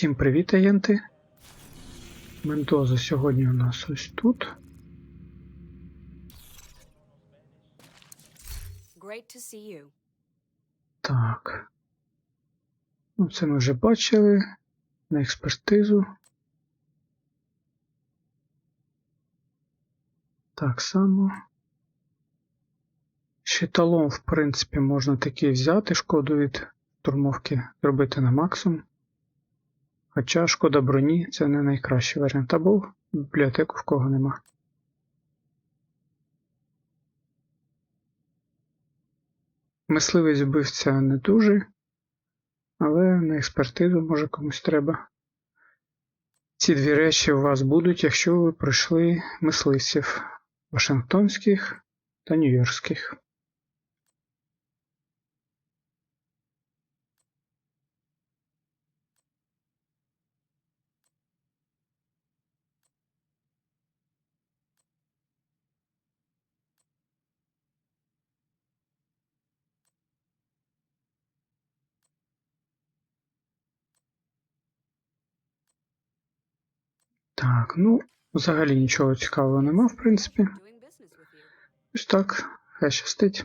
Всім привіт, агенти. Мендоза сьогодні у нас ось тут. Great to see you. Так. Ну, це ми вже бачили на експертизу. Так само. Щиталом, в принципі, можна такий взяти шкоду від штурмовки, зробити на максимум. Хоча шкода броні це не найкращий варіант. Або бібліотеку в кого нема. Мисливець вбивця не дуже, але на експертизу може комусь треба. Ці дві речі у вас будуть, якщо ви пройшли мисливців Вашингтонських та Нью-Йоркських. Так, ну, взагалі нічого цікавого нема, в принципі. Ось так, хай щастить.